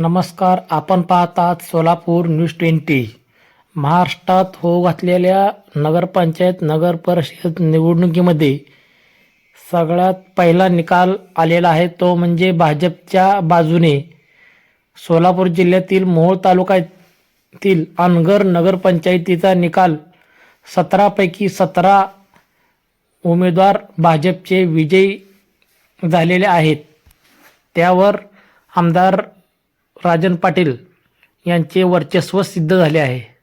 नमस्कार आपण पाहतात सोलापूर न्यूज ट्वेंटी. महाराष्ट्रात होऊ घातलेल्या नगरपंचायत नगर परिषद निवडणुकीमध्ये सगळ्यात पहिला निकाल आलेला आहे. तो म्हणजे भाजपच्या बाजूने सोलापूर जिल्ह्यातील मोहोळ तालुक्यातील अनगर नगरपंचायतीचा निकाल सतरापैकी सतरा उमेदवार भाजपचे विजयी झालेले आहेत. त्यावर आमदार राजन पाटील यांचे वर्चस्व सिद्ध झाले आहे.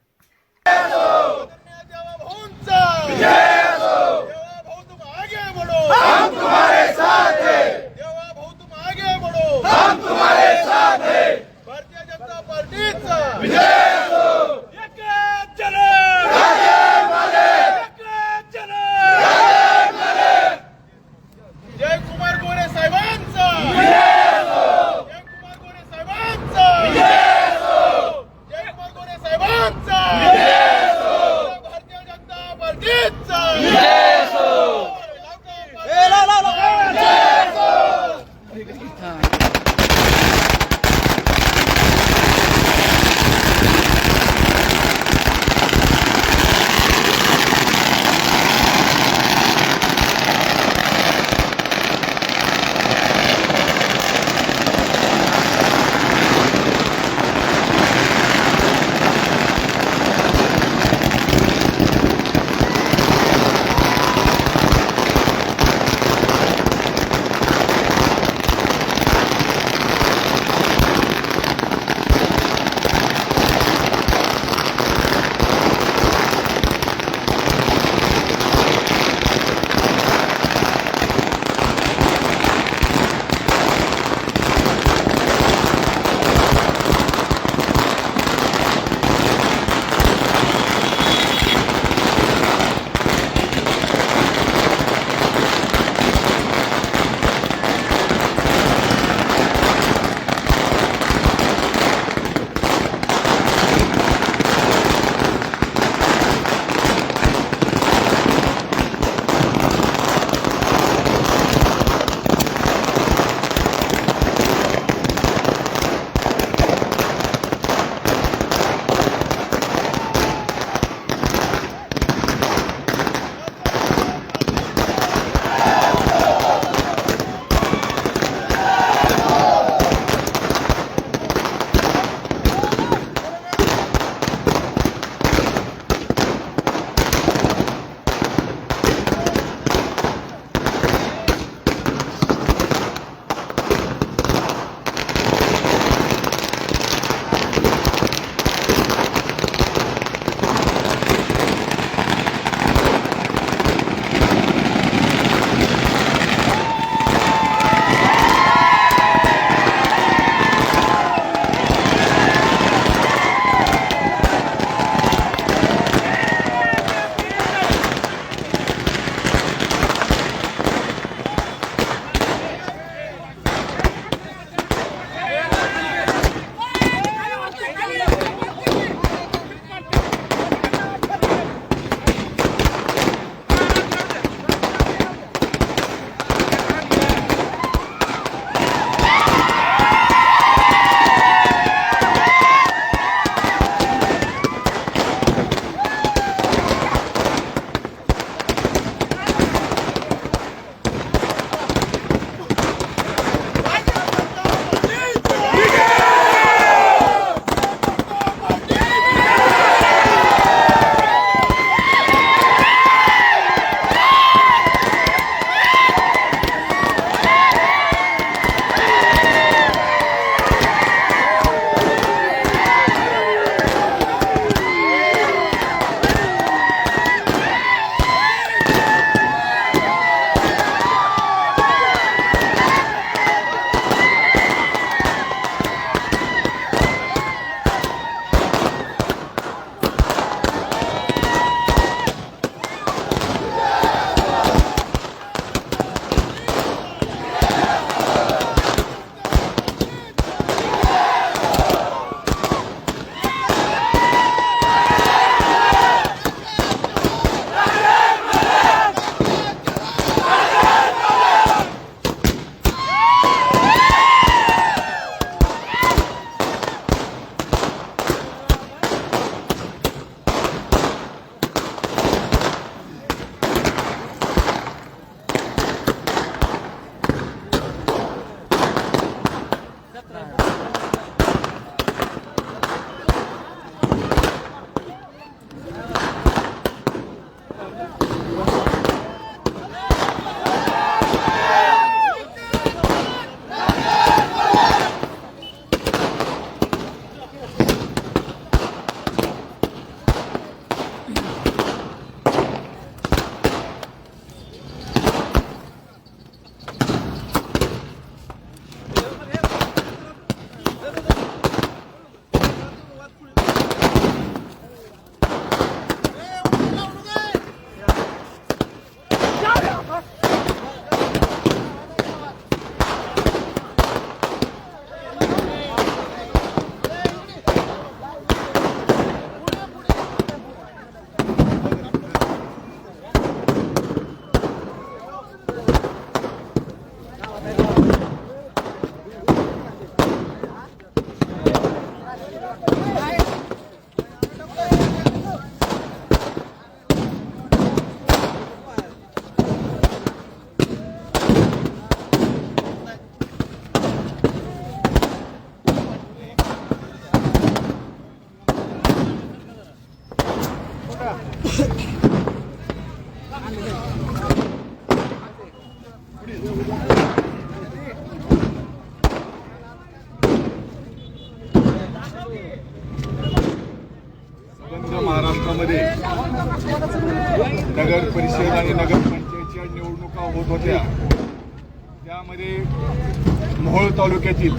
तालुक्यातील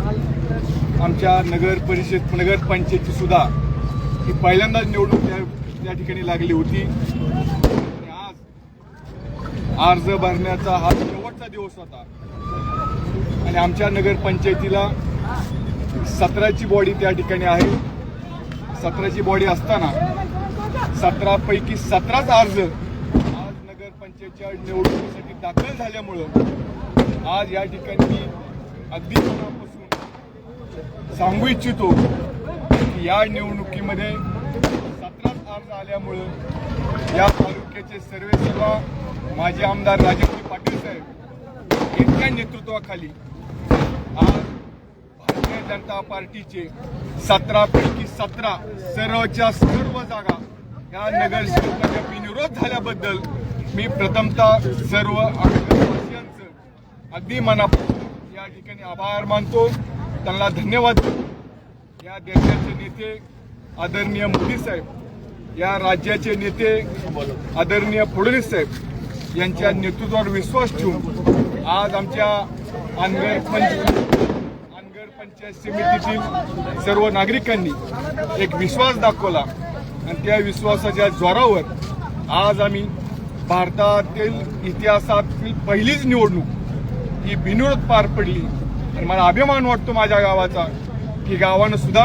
आमच्या नगर परिषद नगरपंचायतची सुद्धा ही पहिल्यांदाच निवडणूक त्या त्या ठिकाणी लागली होती. आणि आज अर्ज भरण्याचा हा शेवटचा दिवस होता. आणि आमच्या नगरपंचायतीला सतराची बॉडी त्या ठिकाणी आहे. सतराची बॉडी असताना सतरापैकी सतराच अर्ज आज नगरपंचायतच्या निवडणुकीसाठी दाखल झाल्यामुळं आज या ठिकाणी अगदी मनापासून सांगू इच्छितो की या निवडणुकीमध्ये सत्रात अर्ज आल्यामुळं या तालुक्याचे सर्व सेवा माजी आमदार राजेंद्र पाटील साहेब यांच्या नेतृत्वाखाली आज भारतीय जनता पार्टीचे सतरापैकी सतरा सर्वच्या सर्व जागा या नगरसेवकाच्या बिनविरोध झाल्याबद्दल मी प्रथमतः सर्व आमदारवासियांचं अगदी मनापासून या ठिकाणी आभार मानतो. त्यांना धन्यवाद. या देशाचे नेते आदरणीय मोदी साहेब या राज्याचे नेते आदरणीय फडणवीस साहेब यांच्या नेतृत्वावर विश्वास ठेवून आज आमच्या अनगर पंच अनगर पंचायत समितीतील सर्व नागरिकांनी एक विश्वास दाखवला. आणि त्या विश्वासाच्या जोरावर आज आम्ही भारतातील इतिहासातील पहिलीच निवडणूक ही बिनविरोध पार पडली. आणि मला अभिमान वाटतो माझ्या गावाचा की गावानं सुद्धा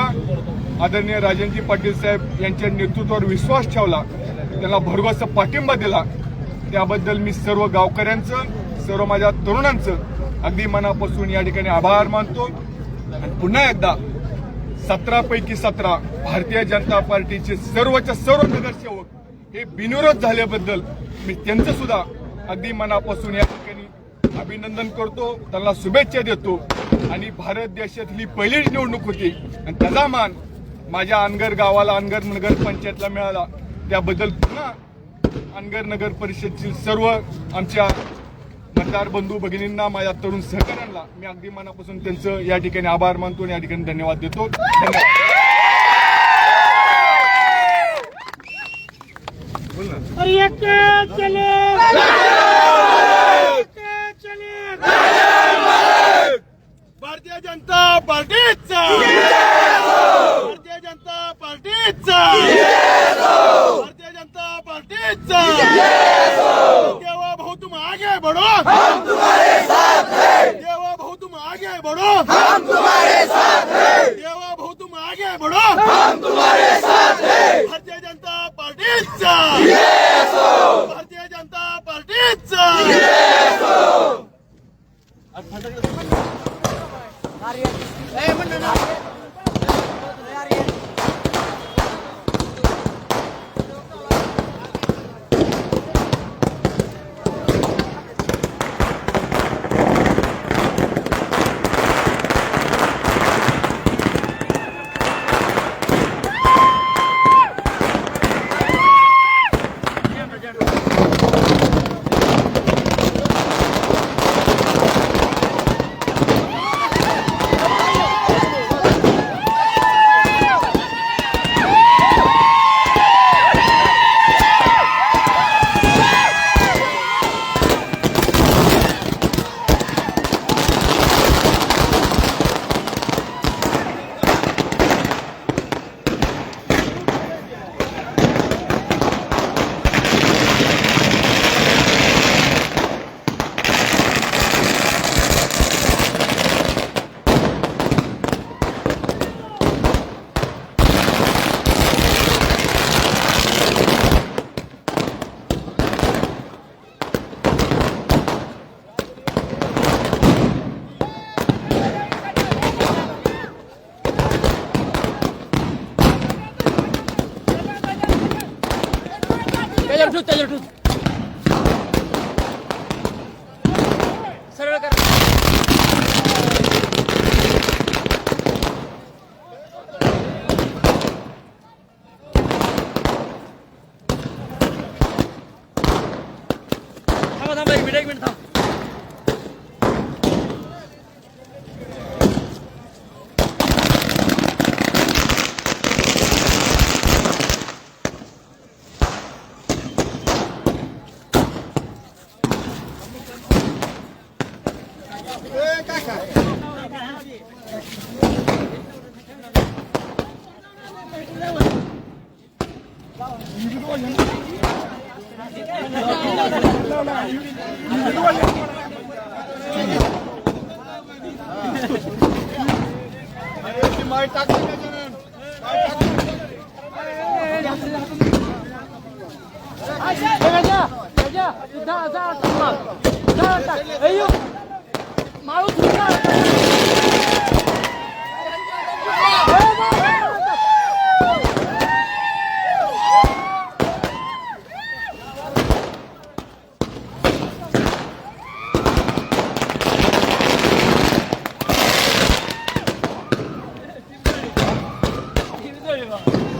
आदरणीय राजेंद्र पाटील साहेब यांच्या नेतृत्वावर विश्वास ठेवला त्यांना भरघोस पाठिंबा दिला. त्याबद्दल मी सर्व गावकऱ्यांचं सर्व माझ्या तरुणांचं अगदी मनापासून या ठिकाणी आभार मानतो. आणि पुन्हा एकदा सतरापैकी सतरा भारतीय जनता पार्टीचे सर्वच्या सर्व नगरसेवक हे बिनविरोध झाल्याबद्दल मी त्यांचं सुद्धा अगदी मनापासून या अभिनंदन करतो त्यांना शुभेच्छा देतो. आणि भारत देशातली पहिलीच निवडणूक होती. आणि त्याचा मान माझ्या अनगर गावाला अनगर नगर पंचायतला मिळाला. त्याबद्दल पुन्हा अनगर नगर परिषदची सर्व आमच्या मतदार बंधू भगिनींना माझ्या तरुण सहकाऱ्यांना मी अगदी मनापासून त्यांचं या ठिकाणी आभार मानतो आणि या ठिकाणी धन्यवाद देतो. धन्यवाद. जनता पार्टीचा. भारतीय जनता पार्टीचा. भारतीय जनता पार्टीचा. देवा भाऊ तुम आगे बढ़ो. हम तुम्हारे साथ हैं देवा भाऊ तुम आगे बढ़ो. हम तुम्हारे साथ हैं देवा भाऊ तुम आगे बढ़ो. हम तुम्हारे साथ हैं भारतीय जनता पार्टीचा. भारतीय जनता पार्टीचा 哎，问你呢？જેટલું તે જેટલું Daha daha tamam. Daha tak. Eyüp. Maruz. 봐.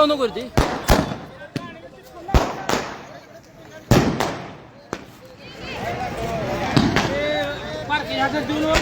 onu gördü. Parking hazır dönüyor.